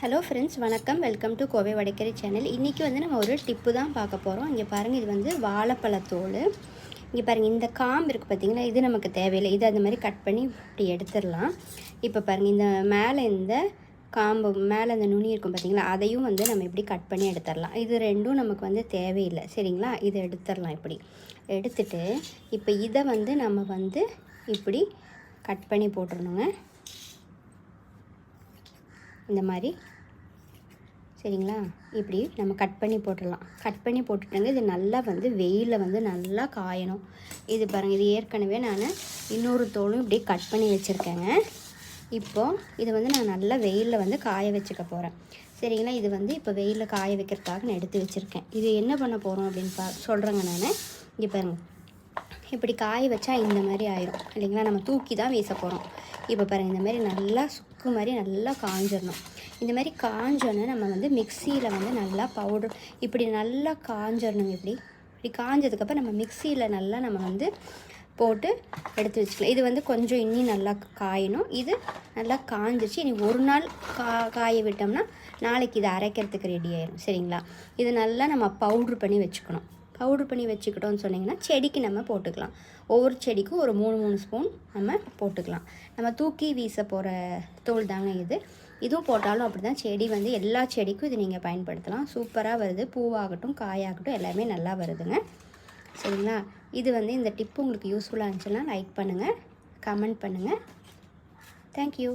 Hello friends வணக்கம். Welcome to Kovai Vadacurry channel இன்றைக்கி வந்து நம்ம ஒரு டிப்பு தான் பார்க்க போகிறோம் இங்கே பாருங்கள் இது வந்து வாழைப்பழத்தோல். இங்கே பாருங்கள் இந்த காம்பு இருக்குது பார்த்தீங்களா இது நமக்கு தேவையில்லை. இது அந்த மாதிரி கட் பண்ணி இப்படி எடுத்துடலாம். இப்போ பாருங்கள் இந்த மேலே இந்த காம்பு மேலே இந்த நுனி இருக்கும் பார்த்தீங்களா அதையும் வந்து நம்ம இப்படி கட் பண்ணி எடுத்துடலாம். இது ரெண்டும் நமக்கு வந்து தேவையில்லை. சரிங்களா? இதை எடுத்துடலாம் இப்படி. எடுத்துட்டு இப்போ இதை வந்து நம்ம வந்து இப்படி கட் பண்ணி போட்டுடணுங்க. இந்த மாதிரி. சரிங்களா? இப்படி நம்ம கட் பண்ணி போட்டுடலாம். கட் பண்ணி போட்டுட்டோங்க இது நல்லா வந்து வெயிலில் வந்து நல்லா காயணும். இது பாருங்கள் இது ஏற்கனவே நான் இன்னொரு தோலும் இப்படி கட் பண்ணி வச்சுருக்கேங்க. இப்போது இது வந்து நான் நல்லா வெயிலில் வந்து காய வச்சுக்க போகிறேன் சரிங்களா? இது வந்து இப்போ வெயிலில் காய வைக்கிறதுக்காக நான் எடுத்து வச்சுருக்கேன். இது என்ன பண்ண போகிறோம் அப்படின்னு பா சொல்கிறேங்க நான். இங்கே பாருங்கள் இப்படி காய வச்சா இந்த மாதிரி ஆயிரும். இல்லைங்களா? நம்ம தூக்கி தான் வீச போகிறோம் இப்போ பாருங்கள் இந்த மாதிரி நல்லா சுக்கு மாதிரி நல்லா காஞ்சிடணும் இந்த மாதிரி காஞ்சோன்னே நம்ம வந்து மிக்சியில் வந்து நல்லா பவுடர் இப்படி நல்லா காஞ்சிடணுங்க இப்படி இப்படி காஞ்சதுக்கப்புறம் நம்ம மிக்சியில் நல்லா நம்ம வந்து போட்டு எடுத்து வச்சுக்கலாம். இது வந்து கொஞ்சம் இன்னும் நல்லா காயணும். இது நல்லா காஞ்சிச்சு இனி ஒரு நாள் கா காய விட்டோம்னா நாளைக்கு இது அரைக்கிறதுக்கு ரெடி ஆயிடும் சரிங்களா? இது நல்லா நம்ம பவுட்ரு பண்ணி வச்சுக்கணும். பவுட்ரு பண்ணி வச்சுக்கிட்டோம்னு சொன்னிங்கன்னா செடிக்கு நம்ம போட்டுக்கலாம். ஒவ்வொரு செடிக்கும் ஒரு மூணு மூணு ஸ்பூன் நம்ம போட்டுக்கலாம். நம்ம தூக்கி வீச போகிற தோல் தாங்க இது. இதுவும் போட்டாலும் அப்படி தான் செடி வந்து எல்லா செடிக்கும் இது நீங்கள் பயன்படுத்தலாம். சூப்பராக வருது. பூவாகட்டும் காயாகட்டும் எல்லாமே நல்லா வருதுங்க. சரிங்களா? இது வந்து இந்த டிப்பு உங்களுக்கு யூஸ்ஃபுல்லாக இருந்துச்சுன்னா லைக் பண்ணுங்கள் கமெண்ட் பண்ணுங்கள் தேங்க்யூ